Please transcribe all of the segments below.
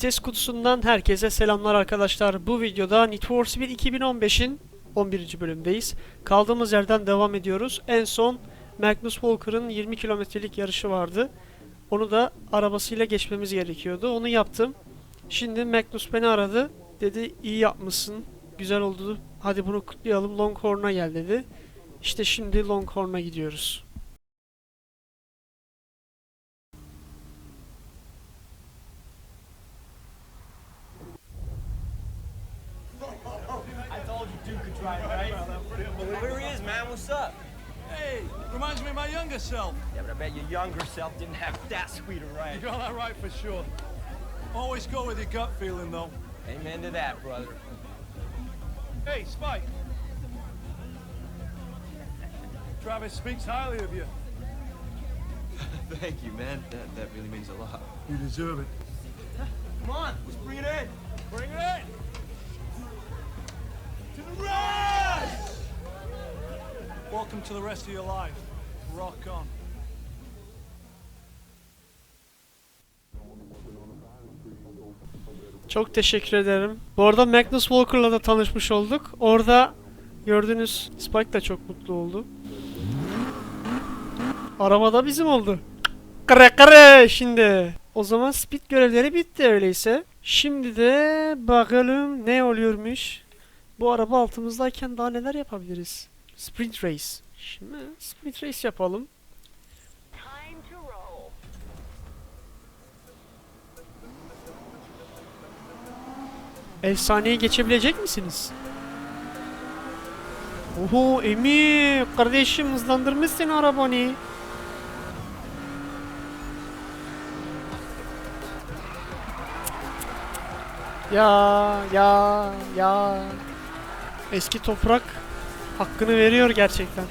Vites kutusundan herkese selamlar arkadaşlar. Bu videoda Need for Speed 2015'in 11. bölümdeyiz. Kaldığımız yerden devam ediyoruz. En son Magnus Walker'ın 20 kilometrelik yarışı vardı. Onu da arabasıyla geçmemiz gerekiyordu. Onu yaptım. Şimdi Magnus beni aradı. Dedi iyi yapmışsın. Güzel oldu. Hadi bunu kutlayalım. Longhorn'a gel dedi. İşte şimdi Longhorn'a gidiyoruz. Told you Duke could right? Well, there he is, man. What's up? Hey, reminds me of my younger self. Yeah, but I bet your younger self didn't have that sweet a ride. You got that right for sure. Always go with your gut feeling, though. Amen to that, brother. Hey, Spike. Travis speaks highly of you. Thank you, man. That, that really means a lot. You deserve it. Come on, let's bring it in. Bring it in. Welcome to the rest of your life. Rock on. Çok teşekkür ederim. Bu arada Magnus Walker'la da tanışmış olduk. Orada gördüğünüz Spike da çok mutlu oldu. Araba da bizim oldu. Kare kare şimdi. O zaman speed görevleri bitti öyleyse. Şimdi de bakalım ne oluyormuş. Bu araba altımızdayken daha neler yapabiliriz? Sprint race. Şimdi sprint race yapalım. Efsaneyi geçebilecek misiniz? Oho Emi kardeşim hızlandırmışsın arabanı. Ya ya ya. Eski toprak hakkını veriyor gerçekten.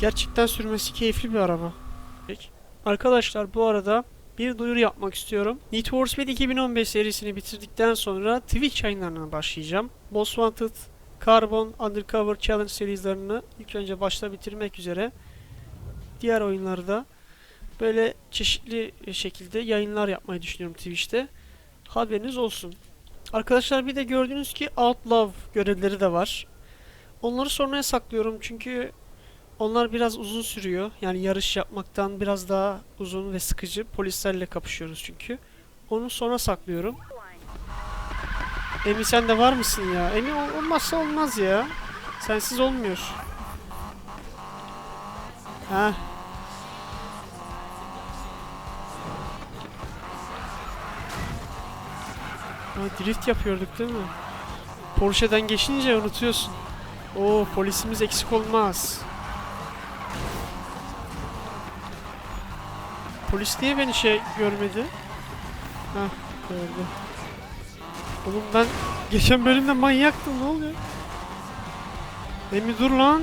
Gerçekten sürmesi keyifli bir araba. Arkadaşlar bu arada bir duyuru yapmak istiyorum. Need for Speed 2015 serisini bitirdikten sonra Twitch yayınlarına başlayacağım. Most Wanted, Carbon, Undercover Challenge serilerini ilk önce başta bitirmek üzere diğer oyunları da böyle çeşitli şekilde yayınlar yapmayı düşünüyorum Twitch'te. Haberiniz olsun. Arkadaşlar bir de gördüğünüz ki Outlaw görevleri de var. Onları sonraya saklıyorum çünkü onlar biraz uzun sürüyor. Yani yarış yapmaktan biraz daha uzun ve sıkıcı. Polislerle kapışıyoruz çünkü. Onu sonra saklıyorum. Emi sen de var mısın ya? Emi ol- olmazsa olmaz ya. Sensiz olmuyor. Ha. Ha, drift yapıyorduk değil mi? Porsche'den geçince unutuyorsun. Oo polisimiz eksik olmaz. Polis niye beni şey görmedi? Hah gördü. Oğlum ben geçen bölümde manyaktım ne oluyor? Emi dur lan.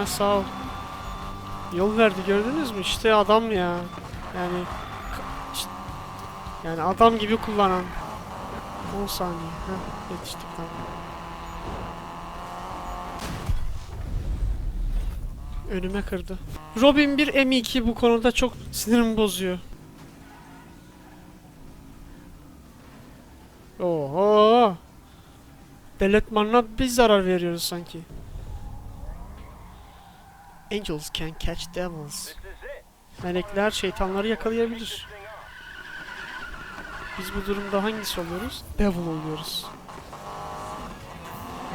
Ha sağ ol. Yol verdi gördünüz mü? İşte adam ya. Yani işte- yani adam gibi kullanan. 10 saniye. Heh, yetiştik tamam. Önüme kırdı. Robin 1 M2 bu konuda çok sinirimi bozuyor. Oho. Devletmanına biz zarar veriyoruz sanki. Angels can catch devils. Melekler şeytanları yakalayabilir. Biz bu durumda hangisi oluyoruz? Devil oluyoruz.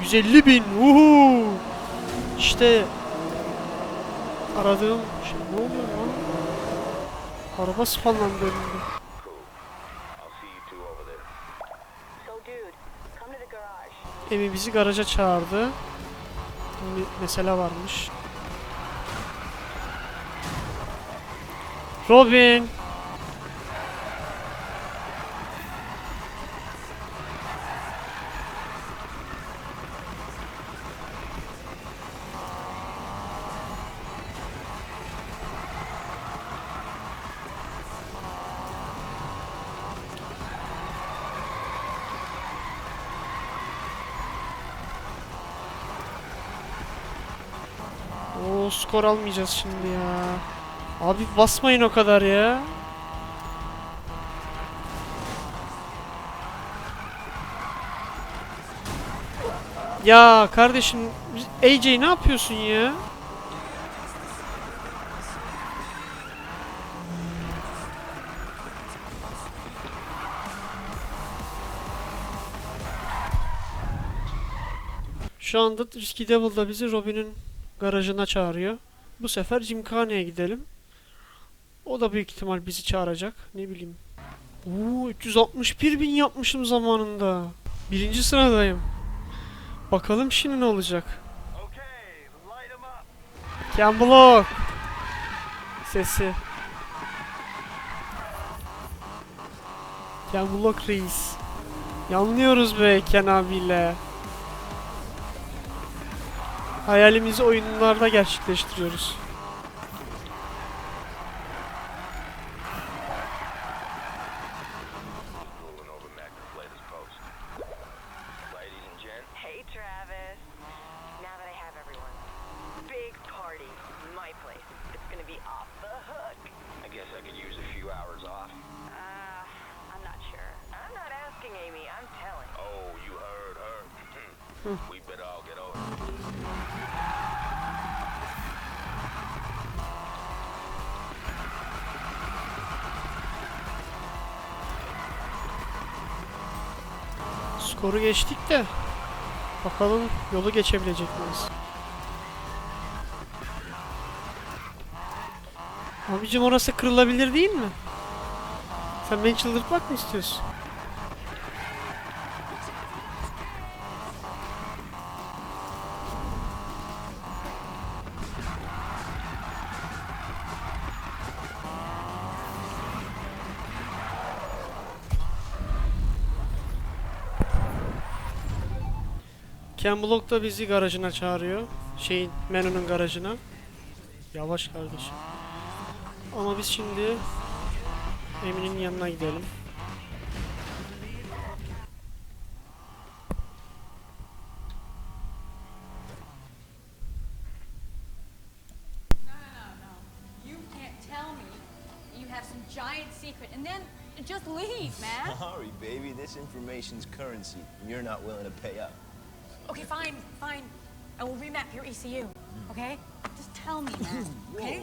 150 bin. Uhu. İşte aradığım şey ne oluyor lan? Araba spawnlandı önümde. Emi bizi garaja çağırdı. Bir mesele varmış. Robin. O skor almayacağız şimdi ya. Abi basmayın o kadar ya. Ya kardeşim AJ ne yapıyorsun ya? Şu anda Risky Devil da bizi Robin'in garajına çağırıyor. Bu sefer Jimkhane'ye gidelim. O da büyük ihtimal bizi çağıracak. Ne bileyim. Oo 361 bin yapmışım zamanında. Birinci sıradayım. Bakalım şimdi ne olacak. Ken Block. Sesi. Ken Block reis. Yanlıyoruz be Ken abiyle. Hayalimizi oyunlarda gerçekleştiriyoruz. Pulling over Magnus' latest post. Ladies and gents, Hey, Travis. Now that I have everyone, big party, my place. It's gonna be off the hook. I guess I could use a few hours off. Uh, I'm not sure. I'm not asking Amy. I'm telling. Oh, you heard her. we better all get over it. Skoru geçtik de bakalım yolu geçebilecek miyiz? Abicim orası kırılabilir değil mi? Sen beni çıldırtmak mı istiyorsun? Ken Block da bizi garajına çağırıyor. Şeyin, Menu'nun garajına. Yavaş kardeşim. Ama biz şimdi Emin'in yanına gidelim. You can't tell me you have some giant secret and then just leave, man. Sorry, baby, this information's currency, and you're not willing to pay up. okay, fine, fine. I will remap your ECU, okay? Just tell me, man, okay?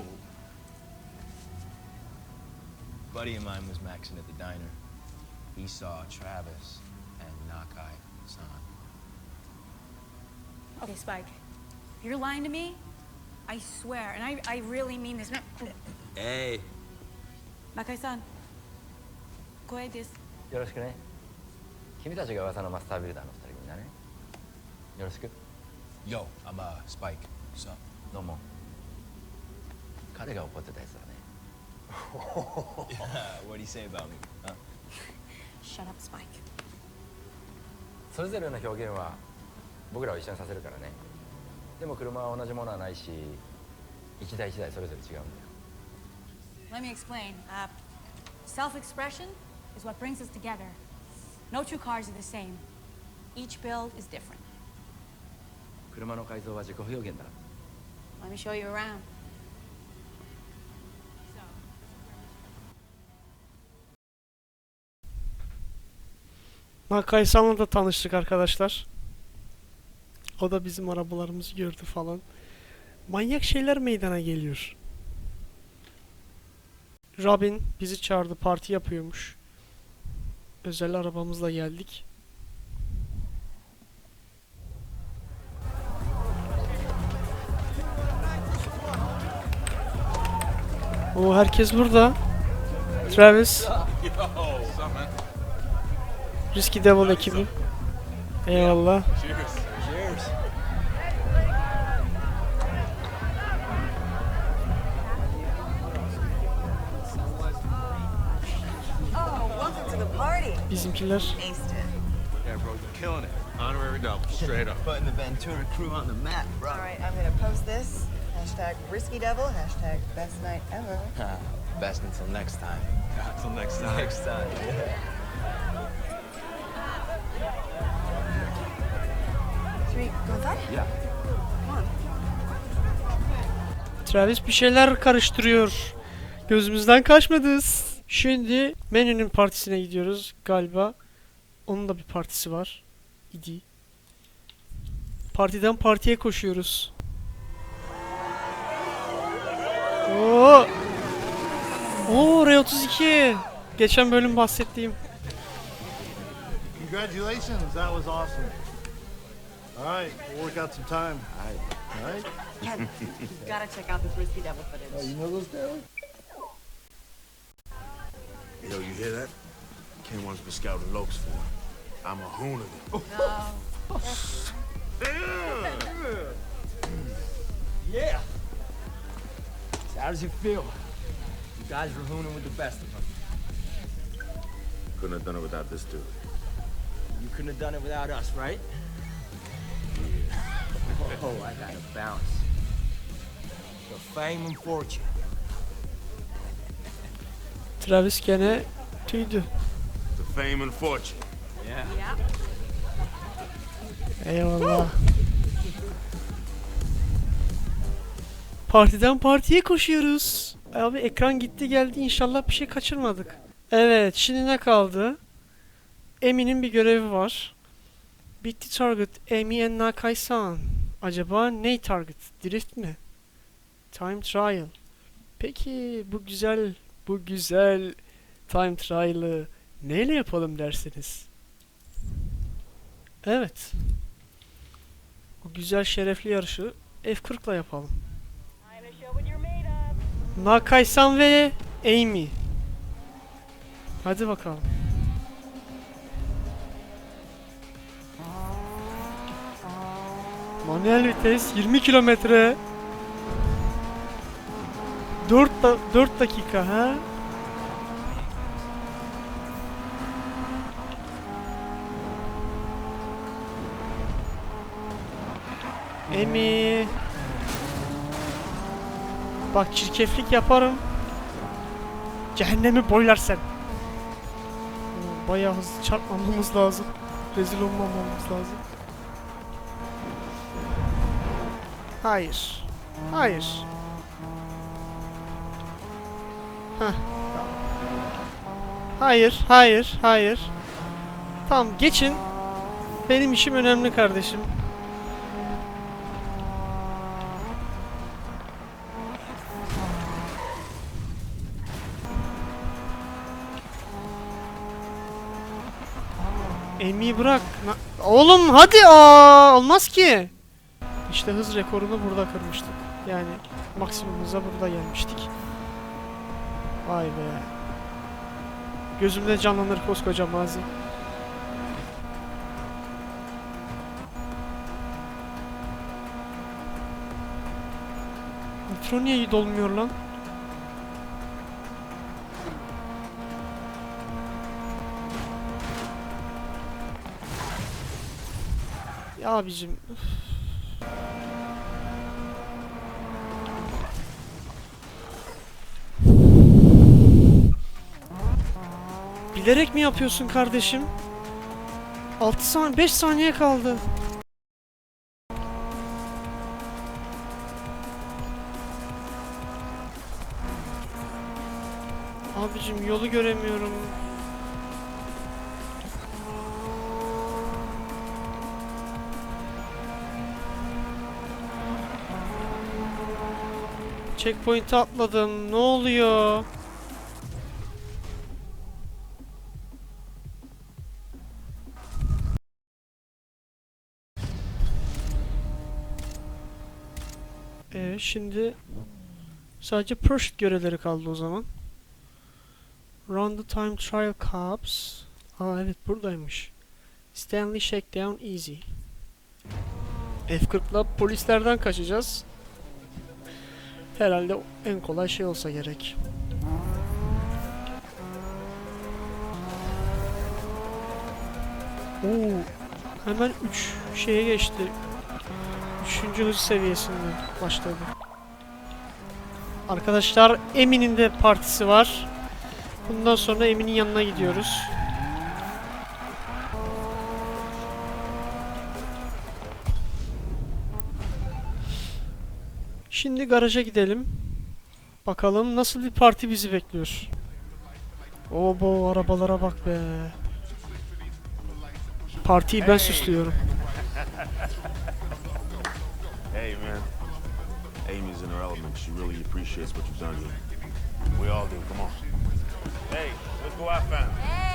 buddy of mine was maxing at the diner. He saw Travis and Nakai san. Okay, Spike. If you're lying to me, I swear, and I, I really mean this. Hey. Makai-san, Koei desu. よろしくね君たちが噂のマスタービルダーの二人組だね よろしく Yo, I'm uh Spike. So, どうも彼が怒ってたやつだね what do you say about me? Huh? Shut up, Spike. それぞれの表現は僕らを一緒にさせるからねでも車は同じものはないし一台一台それぞれ違うんだよ Let me explain. Uh, self-expression is what brings us together. No two cars are the same. Each build is different. 車の改造は自己表現だ Let me show you around. Nakaysan'la da tanıştık arkadaşlar. O da bizim arabalarımızı gördü falan. Manyak şeyler meydana geliyor. Robin bizi çağırdı, parti yapıyormuş. Özel arabamızla geldik. O herkes burada. Travis. Risky Devil ekibi. Eyvallah. Bizimkiler. Yeah, bro, you're killing it. Honorary double, straight up. Putting the Ventura crew on the map, bro. All right, I'm gonna post this. Hashtag risky devil. Hashtag best night ever. Best until next time. Until next time. Next time, yeah. Should we go inside? Yeah. Come on. Travis bir şeyler karıştırıyor. Gözümüzden kaçmadı. Şimdi menünün partisine gidiyoruz galiba. Onun da bir partisi var. İdi. Partiden partiye koşuyoruz. Oo! Oo R32. Geçen bölüm bahsettiğim. Congratulations, that was awesome. All right, we'll work out some time. All right. All right. Ken, you've got to check out this Risky Devil footage. Oh, you know those guys? Yo, you hear that? Ken wants me scouting lokes for him. I'm a hoonigan. Yeah. So how does it feel? You guys were hooning with the best of them. Couldn't have done it without this dude. You couldn't have done it without us, right? Oh, I gotta bounce. The fame and fortune. Travis gene tüydü. The fame and fortune. Yeah. Eyvallah. Partiden partiye koşuyoruz. Abi ekran gitti geldi inşallah bir şey kaçırmadık. Evet şimdi ne kaldı? Emi'nin bir görevi var. Bitti target Emi and Nakai-san. Acaba ne target? Drift mi? Time trial. Peki bu güzel bu güzel time trial'ı neyle yapalım dersiniz? Evet. Bu güzel şerefli yarışı F40'la yapalım. Nakai-san ve Amy. Hadi bakalım. Manuel vites 20 kilometre. 4 da 4 dakika ha? Emi. Bak çirkeflik yaparım. Cehennemi boylar sen. Bayağı hızlı çarpmamamız lazım. Rezil olmamamız lazım. Hayır. Hayır. Heh. Hayır, hayır, hayır. Tamam geçin. Benim işim önemli kardeşim. Emi bırak. Na- Oğlum hadi aa olmaz ki. İşte hız rekorunu burada kırmıştık. Yani maksimumuza burada gelmiştik. Vay be. Gözümde canlanır koskoca mazi. Nitro niye dolmuyor lan? Ya abicim. Bilerek mi yapıyorsun kardeşim? 6 saniye 5 saniye kaldı. Abicim yolu göremiyorum. Checkpoint'e atladım. Ne oluyor? Ee, şimdi sadece Pursuit görevleri kaldı o zaman. Run the time trial cops. Aa evet buradaymış. Stanley Shakedown Easy. F40'la polislerden kaçacağız. Herhalde en kolay şey olsa gerek. Oo, hemen 3 şeye geçti. Üçüncü hız seviyesinde başladı. Arkadaşlar Emin'in de partisi var. Bundan sonra Emin'in yanına gidiyoruz. Şimdi garaja gidelim. Bakalım nasıl bir parti bizi bekliyor. Oo bu arabalara bak be. Partiyi ben süslüyorum. Hey, man. Amy's in her element. She really appreciates what you've done here. We all do. Come on. Hey, let's go out, fam. Hey!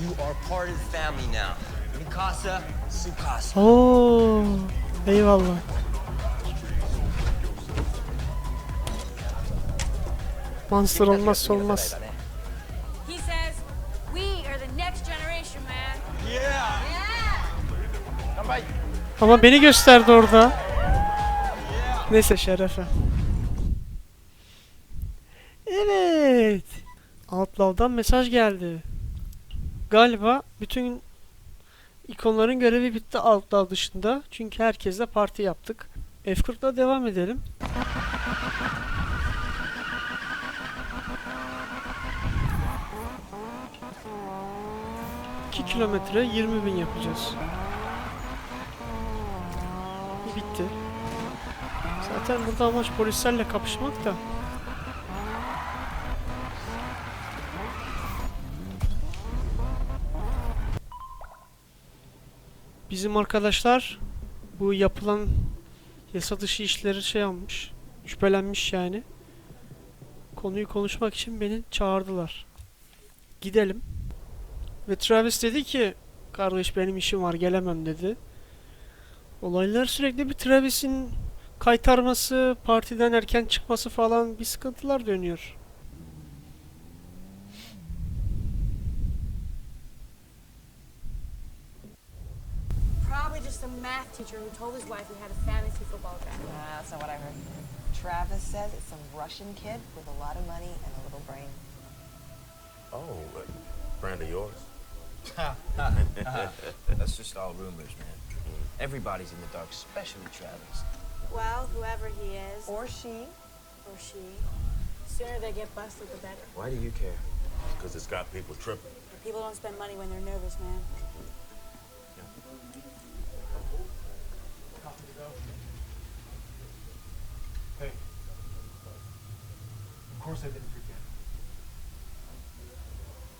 You are part of the family now. Mikasa, Sukasa. Oo, eyvallah. Monster olmazsa olmaz. He says, we are the next generation, man. Yeah. Yeah! Ama beni gösterdi orada. Neyse şerefe. Evet. Outlaw'dan mesaj geldi. Galiba bütün ikonların görevi bitti Outlaw dışında. Çünkü herkesle parti yaptık. F40'la devam edelim. İki kilometre 20 bin yapacağız. Bitti. Zaten burada amaç polislerle kapışmak da. Bizim arkadaşlar bu yapılan yasa dışı işleri şey almış. Şüphelenmiş yani. Konuyu konuşmak için beni çağırdılar. Gidelim. Ve Travis dedi ki kardeş benim işim var gelemem dedi. Olaylar sürekli bir Travis'in kaytarması, partiden erken çıkması falan bir sıkıntılar dönüyor. Probably just a math teacher who told his wife he had a fantasy football draft. Nah, that's not what I heard. Travis says it's some Russian kid with a lot of money and a little brain. Oh, uh, friend of yours? That's just all rumors, man. Everybody's in the dark, especially Travis. Well, whoever he is, Or she. or she, sooner they get busted, the better. Why do you care? Because it's got people tripping. People don't spend money when they're nervous, man. Course I didn't forget.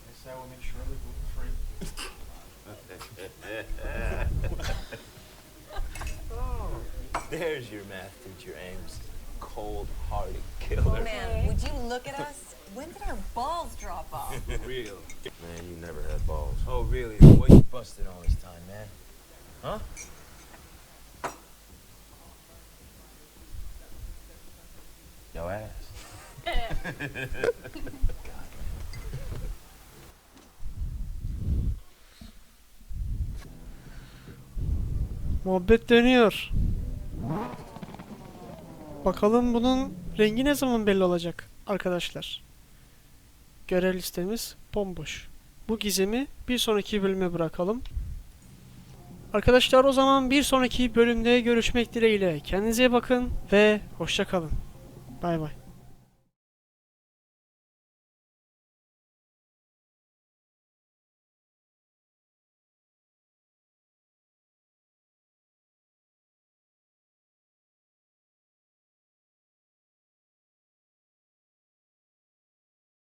I said I will make Shirley gluten free. There's your math teacher, Ames. Cold-hearted killer. Oh man, would you look at us? When did our balls drop off? Real. Man, you never had balls. Oh, really? What you busted all this time, man? Huh? Muhabbet dönüyor. Bakalım bunun rengi ne zaman belli olacak arkadaşlar. Görev listemiz bomboş. Bu gizemi bir sonraki bölüme bırakalım. Arkadaşlar o zaman bir sonraki bölümde görüşmek dileğiyle. Kendinize bakın ve hoşça kalın. Bay bay.